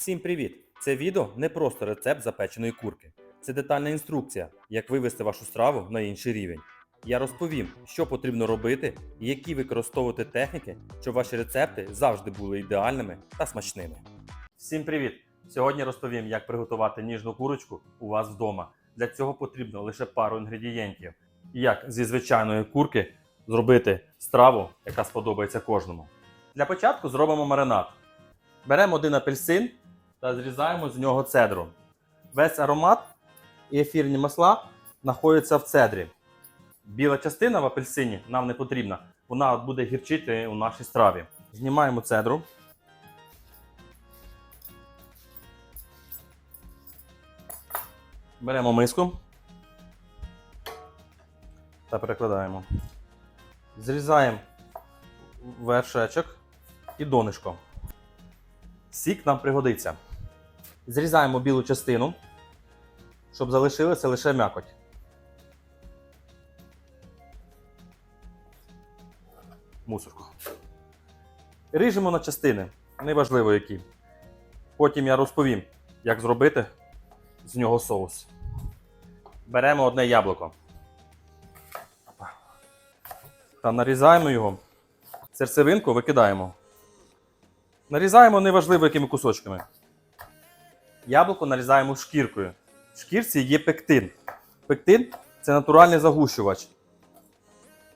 Всім привіт! Це відео не просто рецепт запеченої курки. Це детальна інструкція, як вивести вашу страву на інший рівень. Я розповім, що потрібно робити і які використовувати техніки, щоб ваші рецепти завжди були ідеальними та смачними. Всім привіт! Сьогодні розповім, як приготувати ніжну курочку у вас вдома. Для цього потрібно лише пару інгредієнтів. Як зі звичайної курки зробити страву, яка сподобається кожному. Для початку зробимо маринад. Беремо один апельсин та зрізаємо з нього цедру. Весь аромат і ефірні масла знаходяться в цедрі. Біла частина в апельсині нам не потрібна, вона буде гірчити у нашій страві. Знімаємо цедру. Беремо миску та перекладаємо. Зрізаємо вершечок і донишко. Сік нам пригодиться. Зрізаємо білу частину, щоб залишилася лише м'якоть. Мусорку. Ріжемо на частини, неважливо які. Потім я розповім, як зробити з нього соус. Беремо одне яблуко. Та нарізаємо його. Серцевинку викидаємо. Нарізаємо неважливо якими кусочками. Яблуко нарізаємо шкіркою. В шкірці є пектин. Пектин це натуральний загущувач.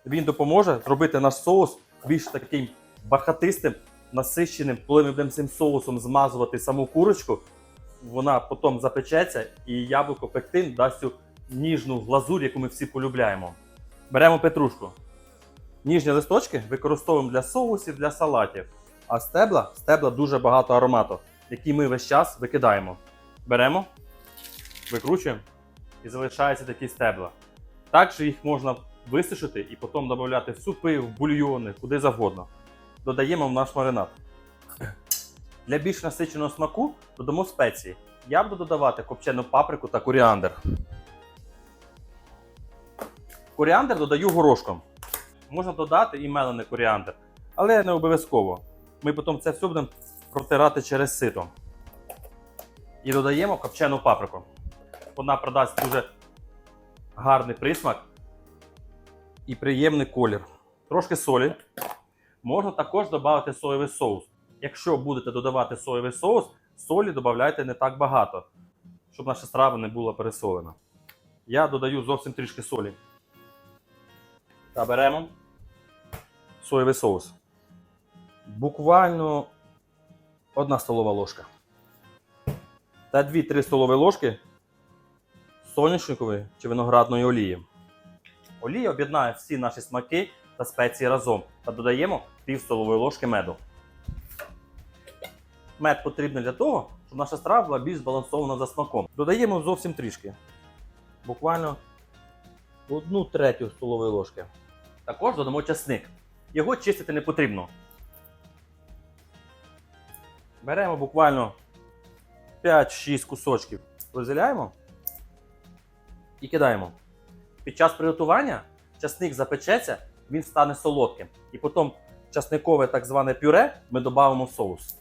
Він допоможе зробити наш соус більш таким бархатистим, насищеним. Коли ми будемо цим соусом змазувати саму курочку, вона потім запечеться і яблуко пектин дасть цю ніжну глазурь, яку ми всі полюбляємо. Беремо петрушку. Ніжні листочки використовуємо для соусів, для салатів. А стебла стебла дуже багато аромату, які ми весь час викидаємо. Беремо, викручуємо і залишаються такі стебла. Також їх можна висушити і потім додати в супи, в бульйони, куди завгодно. Додаємо в наш маринад. Для більш насиченого смаку додамо спеції. Я буду додавати копчену паприку та коріандр. Коріандр додаю горошком. Можна додати і мелений коріандр, але не обов'язково. Ми потім це все будемо протирати через сито. І додаємо копчену паприку. Вона продасть дуже гарний присмак і приємний колір. Трошки солі. Можна також додати соєвий соус. Якщо будете додавати соєвий соус, солі додавайте не так багато, щоб наша страва не була пересолена. Я додаю зовсім трішки солі. Та беремо соєвий соус. Буквально 1 столова ложка. Та 2-3 столові ложки соняшникової чи виноградної олії. Олія об'єднає всі наші смаки та спеції разом та додаємо пів столової ложки меду. Мед потрібен для того, щоб наша страва була більш збалансована за смаком. Додаємо зовсім трішки. Буквально одну третю столової ложки. Також додамо часник. Його чистити не потрібно. Беремо буквально 5-6 кусочків, розділяємо і кидаємо. Під час приготування часник запечеться, він стане солодким. І потім часникове так зване пюре ми додамо в соус.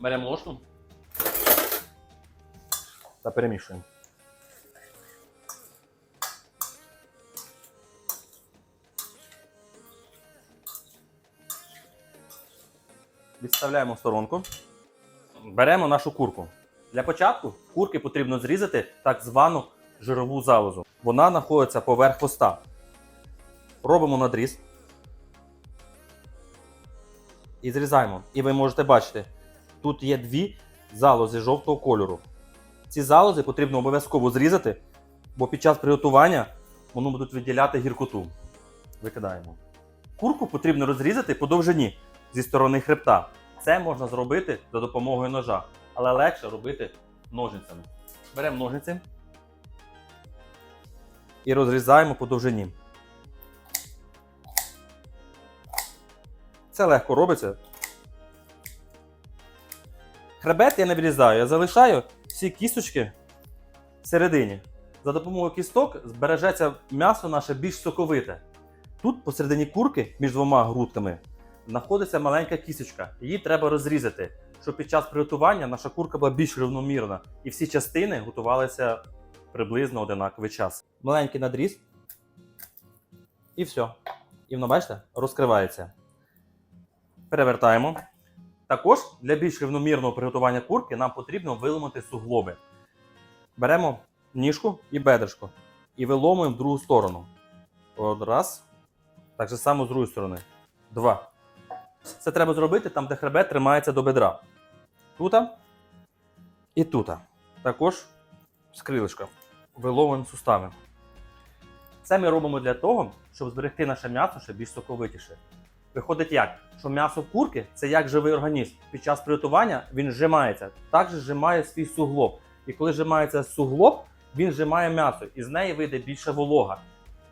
Беремо ложку та перемішуємо. Відставляємо в сторонку. Беремо нашу курку. Для початку курки потрібно зрізати так звану жирову залозу. Вона знаходиться поверх хвоста. Робимо надріз. І зрізаємо. І ви можете бачити, тут є дві залози жовтого кольору. Ці залози потрібно обов'язково зрізати, бо під час приготування вони будуть виділяти гіркоту. Викидаємо. Курку потрібно розрізати по довжині зі сторони хребта. Це можна зробити за допомогою ножа, але легше робити ножницями. Беремо ножниці і розрізаємо по довжині. Це легко робиться. Хребет я не вирізаю, я залишаю всі кісточки всередині. За допомогою кісток збережеться м'ясо наше більш соковите. Тут посередині курки між двома грудками знаходиться маленька кісточка. Її треба розрізати. щоб під час приготування наша курка була більш рівномірна, і всі частини готувалися приблизно одинаковий час. Маленький надріз. І все. І воно, бачите, розкривається. Перевертаємо. Також для більш рівномірного приготування курки нам потрібно виломати суглоби. Беремо ніжку і бедришко і виломуємо в другу сторону. От раз. Так же само з другої сторони. Два. Це треба зробити там, де хребет тримається до бедра. Тута і тута. Також з крилишка. Виловуємо сустави. Це ми робимо для того, щоб зберегти наше м'ясо ще більш соковитіше. Виходить як? Що м'ясо курки це як живий організм. Під час приготування він зжимається, також зжимає свій суглоб. І коли зжимається суглоб, він зжимає м'ясо, і з неї вийде більше волога.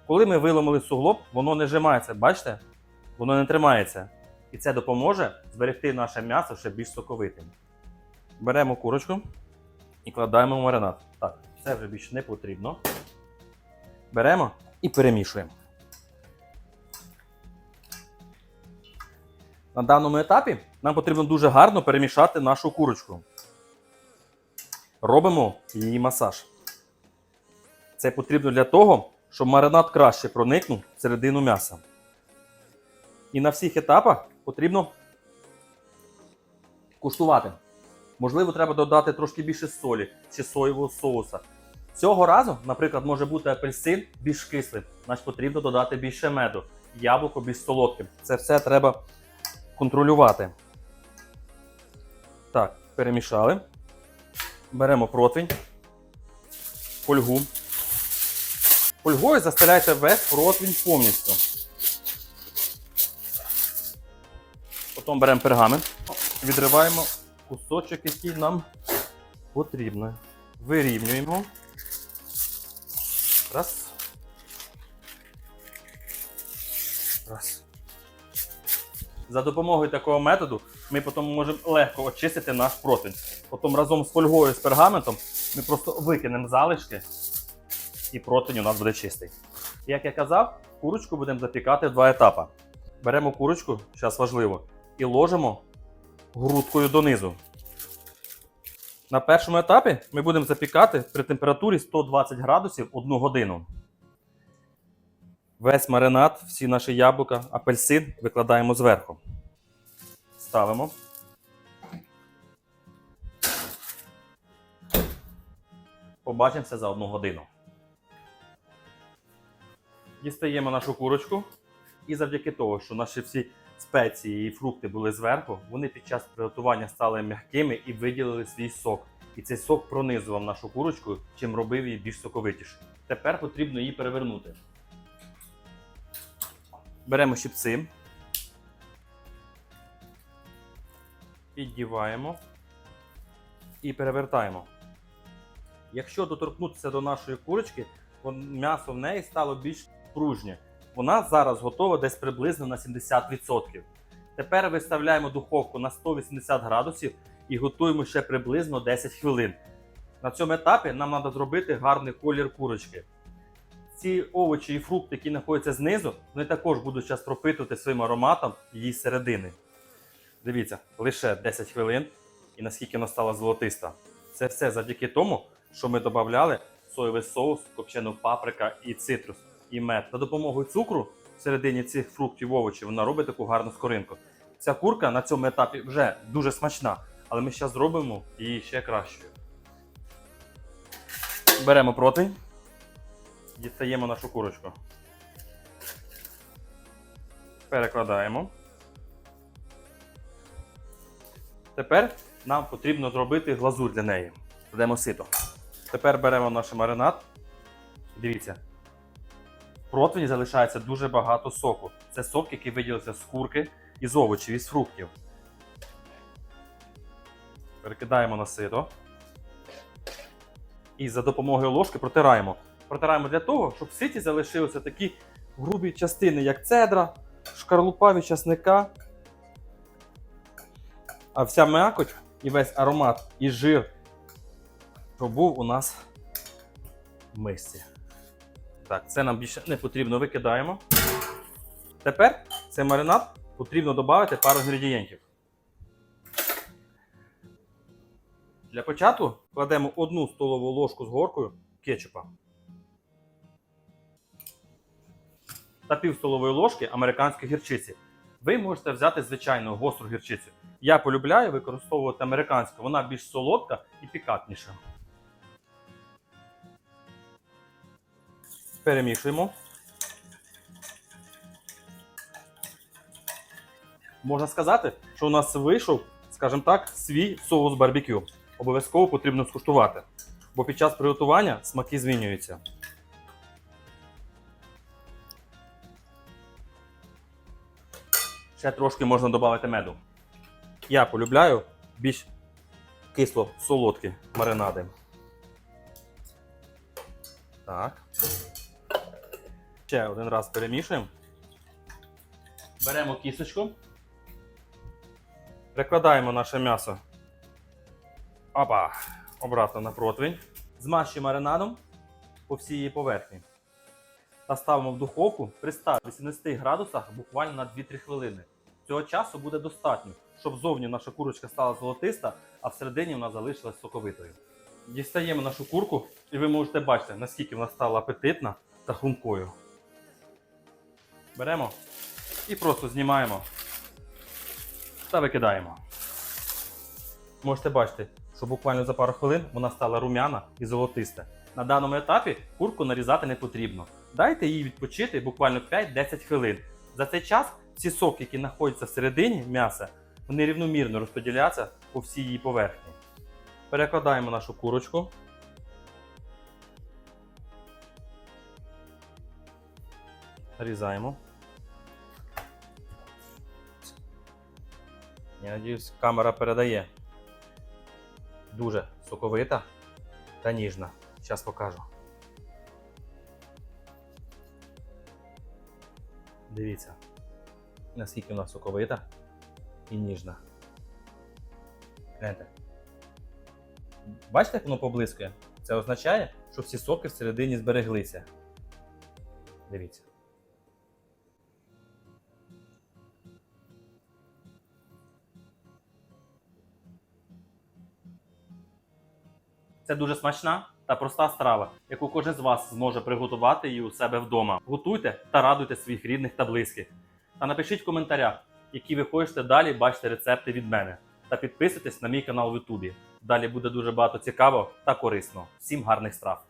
Коли ми виломили суглоб, воно не зжимається, бачите? Воно не тримається. І це допоможе зберегти наше м'ясо ще більш соковитим. Беремо курочку і кладаємо в маринад. Так, це вже більше не потрібно. Беремо і перемішуємо. На даному етапі нам потрібно дуже гарно перемішати нашу курочку. Робимо її масаж. Це потрібно для того, щоб маринад краще проникнув всередину м'яса. І на всіх етапах потрібно куштувати. Можливо, треба додати трошки більше солі чи соєвого соуса. Цього разу, наприклад, може бути апельсин більш кислим, значить потрібно додати більше меду, яблуко більш солодким. Це все треба контролювати. Так, перемішали. Беремо противень, фольгу. Фольгою застеляйте весь противень повністю. Потім беремо пергамент, відриваємо кусочок, який нам потрібно. Вирівнюємо. Раз. Раз. За допомогою такого методу ми потім можемо легко очистити наш противень. Потім разом з фольгою з пергаментом ми просто викинемо залишки і противень у нас буде чистий. Як я казав, курочку будемо запікати в два етапи. Беремо курочку, зараз важливо, і ложимо грудкою донизу. На першому етапі ми будемо запікати при температурі 120 градусів 1 годину. Весь маринад, всі наші яблука, апельсин викладаємо зверху. Ставимо. Побачимося за одну годину. Дістаємо нашу курочку. І завдяки того, що наші всі спеції і фрукти були зверху, вони під час приготування стали м'якими і виділили свій сок. І цей сок пронизував нашу курочку, чим робив її більш соковитішою. Тепер потрібно її перевернути. Беремо щипці, піддіваємо і перевертаємо. Якщо доторкнутися до нашої курочки, м'ясо в неї стало більш пружнє. Вона зараз готова десь приблизно на 70%. Тепер виставляємо духовку на 180 градусів і готуємо ще приблизно 10 хвилин. На цьому етапі нам треба зробити гарний колір курочки. Ці овочі і фрукти, які знаходяться знизу, вони також будуть зараз пропитувати своїм ароматом її середини. Дивіться, лише 10 хвилин і наскільки вона стала золотиста. Це все завдяки тому, що ми додавали соєвий соус, копчену паприка і цитрус, і мед. За допомогою цукру всередині цих фруктів овочів вона робить таку гарну скоринку. Ця курка на цьому етапі вже дуже смачна, але ми зараз зробимо її ще кращою. Беремо противень, дістаємо нашу курочку. Перекладаємо. Тепер нам потрібно зробити глазур для неї. Кладемо сито. Тепер беремо наш маринад. Дивіться. Противні залишається дуже багато соку. Це сок, який виділився з курки, із овочів, із фруктів. Перекидаємо на сито. І за допомогою ложки протираємо. Протираємо для того, щоб в ситі залишилися такі грубі частини, як цедра, шкарлупа від часника. А вся м'якоть і весь аромат і жир, що був у нас в мисці. Так, це нам більше не потрібно, викидаємо. Тепер цей маринад потрібно додати пару інгредієнтів. Для початку кладемо одну столову ложку з горкою кетчупа. Та пів столової ложки американської гірчиці. Ви можете взяти звичайну гостру гірчицю. Я полюбляю використовувати американську, вона більш солодка і пікантніша. Перемішуємо. Можна сказати, що у нас вийшов, скажімо так, свій соус барбекю. Обов'язково потрібно скуштувати, бо під час приготування смаки змінюються. Ще трошки можна додати меду. Я полюбляю більш кисло-солодкі маринади. Так. Ще один раз перемішуємо. Беремо кісточку. Прикладаємо наше м'ясо. Опа! Обратно на противень. Змащуємо маринадом по всій її поверхні. Та ставимо в духовку при 180 градусах буквально на 2-3 хвилини. Цього часу буде достатньо, щоб зовні наша курочка стала золотиста, а всередині вона залишилась соковитою. Дістаємо нашу курку, і ви можете бачити, наскільки вона стала апетитна та хрумкою. Беремо і просто знімаємо та викидаємо. Можете бачити, що буквально за пару хвилин вона стала рум'яна і золотиста. На даному етапі курку нарізати не потрібно. Дайте їй відпочити буквально 5-10 хвилин. За цей час всі соки, які знаходяться всередині м'яса, вони рівномірно розподіляться по всій її поверхні. Перекладаємо нашу курочку. Нарізаємо. Я надіюсь, камера передає. Дуже соковита та ніжна. Зараз покажу. Дивіться, наскільки вона соковита і ніжна. Гляньте. Бачите, як воно поблискує? Це означає, що всі соки всередині збереглися. Дивіться. Це дуже смачна та проста страва, яку кожен з вас зможе приготувати і у себе вдома. Готуйте та радуйте своїх рідних та близьких. Та напишіть в коментарях, які ви хочете далі бачити рецепти від мене. Та підписуйтесь на мій канал в Ютубі. Далі буде дуже багато цікаво та корисно. Всім гарних страв!